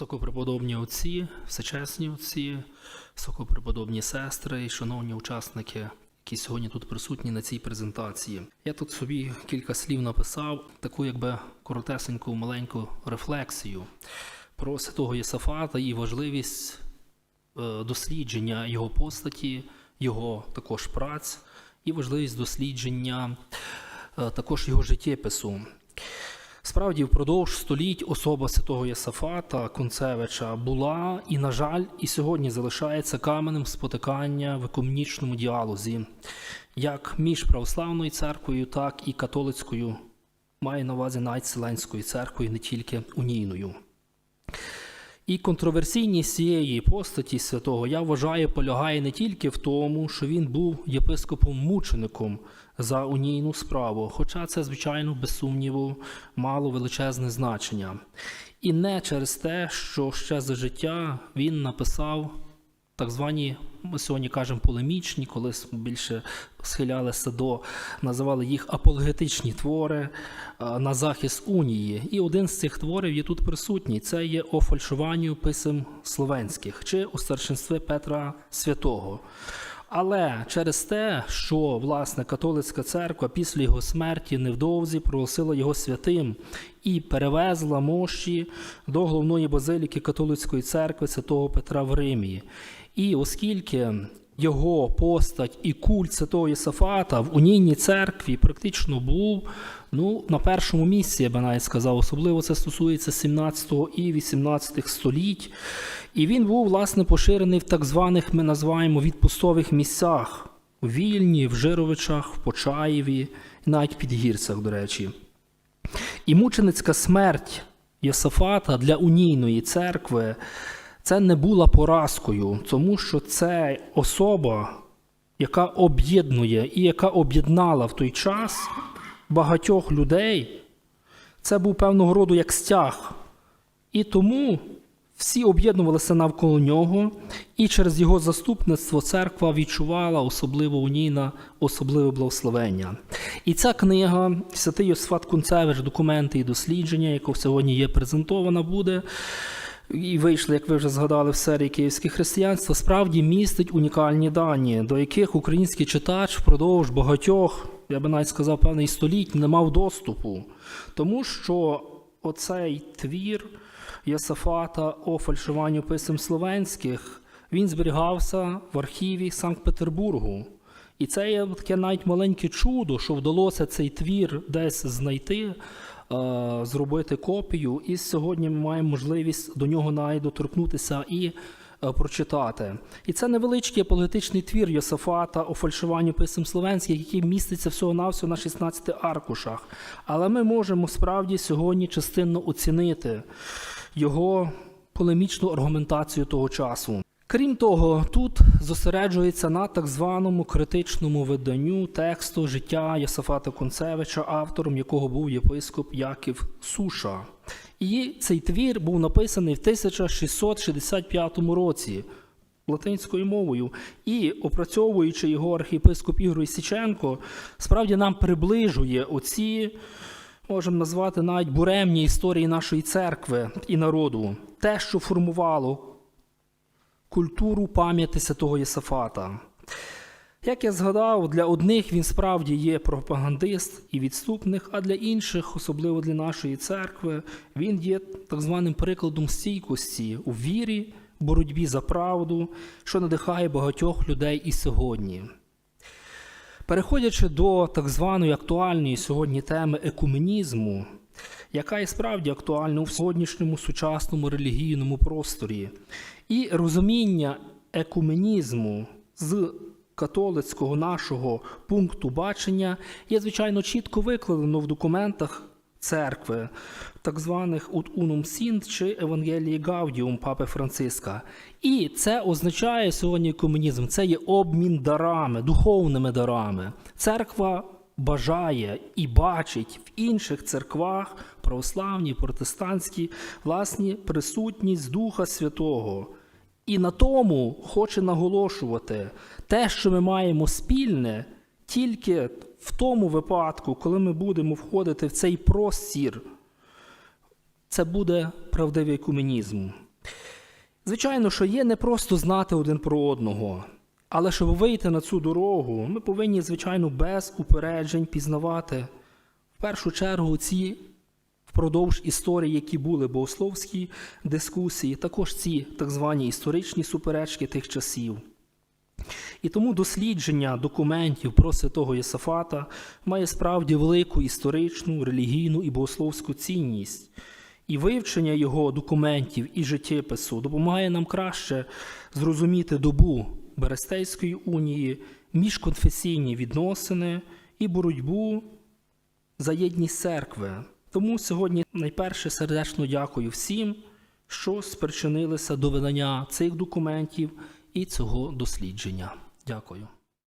Високопреподобні отці, всечесні отці, високопреподобні сестри і шановні учасники, які сьогодні тут присутні на цій презентації. Я тут собі кілька слів написав, таку якби коротесеньку маленьку рефлексію про святого Єсафата і важливість е, дослідження його постаті, його також праць, і важливість дослідження е, також його життєпису. Справді, впродовж століть особа святого Єсафата Концевича була і, на жаль, і сьогодні залишається каменем спотикання в екуменічному діалозі, як між православною церквою, так і католицькою, має на увазі навіть церквою, не тільки унійною. І контроверсійність цієї постаті святого я вважаю полягає не тільки в тому, що він був єпископом-мучеником за унійну справу, хоча це, звичайно, без сумніву, мало величезне значення. І не через те, що ще за життя він написав так звані, ми сьогодні кажемо полемічні, колись більше схилялися до, називали їх апологетичні твори е, на захист унії. І один з цих творів є тут присутній. Це є о фальшуванню писем словенських чи у старшинстві Петра Святого. Але через те, що власне католицька церква після його смерті невдовзі проголосила його святим і перевезла мощі до головної базиліки католицької церкви святого Петра в Римі. І оскільки його постать і культ святого Єсафата в унійній церкві практично був ну, на першому місці, я би навіть сказав, особливо це стосується 17 і 18 століть. І він був, власне, поширений в так званих, ми називаємо відпустових місцях у Вільні, в Жировичах, в Почаєві, навіть Підгірцях, до речі. І мученицька смерть Йосафата для унійної церкви це не була поразкою, тому що це особа, яка об'єднує і яка об'єднала в той час багатьох людей. Це був певного роду як стяг. І тому всі об'єднувалися навколо нього, і через його заступництво церква відчувала особливо унійна, особливе благословення. І ця книга, Святий Йосифат Кунцевич, документи і дослідження, яка сьогодні є презентована, буде. І вийшли, як ви вже згадали, в серії Київське християнство, справді містить унікальні дані, до яких український читач впродовж багатьох, я би навіть сказав, певний століть не мав доступу. Тому що оцей твір Єсафата о фальшуванню писем словенських, він зберігався в архіві Санкт-Петербургу. І це є таке навіть маленьке чудо, що вдалося цей твір десь знайти, зробити копію. І сьогодні ми маємо можливість до нього навіть доторкнутися і е, прочитати. І це невеличкий апологетичний твір Йосафата о фальшуванню писем словенських, який міститься всього-навсього на 16 аркушах. Але ми можемо справді сьогодні частинно оцінити його полемічну аргументацію того часу. Крім того, тут зосереджується на так званому критичному виданню тексту життя Єсафата Концевича, автором якого був єпископ Яків Суша. І цей твір був написаний в 1665 році латинською мовою. І опрацьовуючи його архієпископ Ігор Ісіченко, справді нам приближує оці, можемо назвати навіть буремні історії нашої церкви і народу, те, що формувало культуру пам'яті святого Єсафата. Як я згадав, для одних він справді є пропагандист і відступник, а для інших, особливо для нашої церкви, він є так званим прикладом стійкості у вірі, боротьбі за правду, що надихає багатьох людей і сьогодні. Переходячи до так званої актуальної сьогодні теми екуменізму, яка і справді актуальна у сьогоднішньому сучасному релігійному просторі, і розуміння екуменізму з католицького нашого пункту бачення є, звичайно, чітко викладено в документах церкви, так званих «Ut unum sint» чи Евангелії Гаудіум Папи Франциска. І це означає сьогодні комунізм, це є обмін дарами, духовними дарами. Церква бажає і бачить в інших церквах, православній, протестантській, власні присутність Духа Святого. І на тому хоче наголошувати те, що ми маємо спільне, тільки в тому випадку, коли ми будемо входити в цей простір, це буде правдивий екуменізм. Звичайно, що є не просто знати один про одного, але щоб вийти на цю дорогу, ми повинні, звичайно, без упереджень пізнавати в першу чергу ці впродовж історії, які були богословські дискусії, також ці так звані історичні суперечки тих часів. І тому дослідження документів про святого Єсафата має справді велику історичну, релігійну і богословську цінність. І вивчення його документів і життєпису допомагає нам краще зрозуміти добу Берестейської унії, міжконфесійні відносини і боротьбу за єдність церкви. Тому сьогодні найперше сердечно дякую всім, що спричинилися до видання цих документів і цього дослідження. Дякую.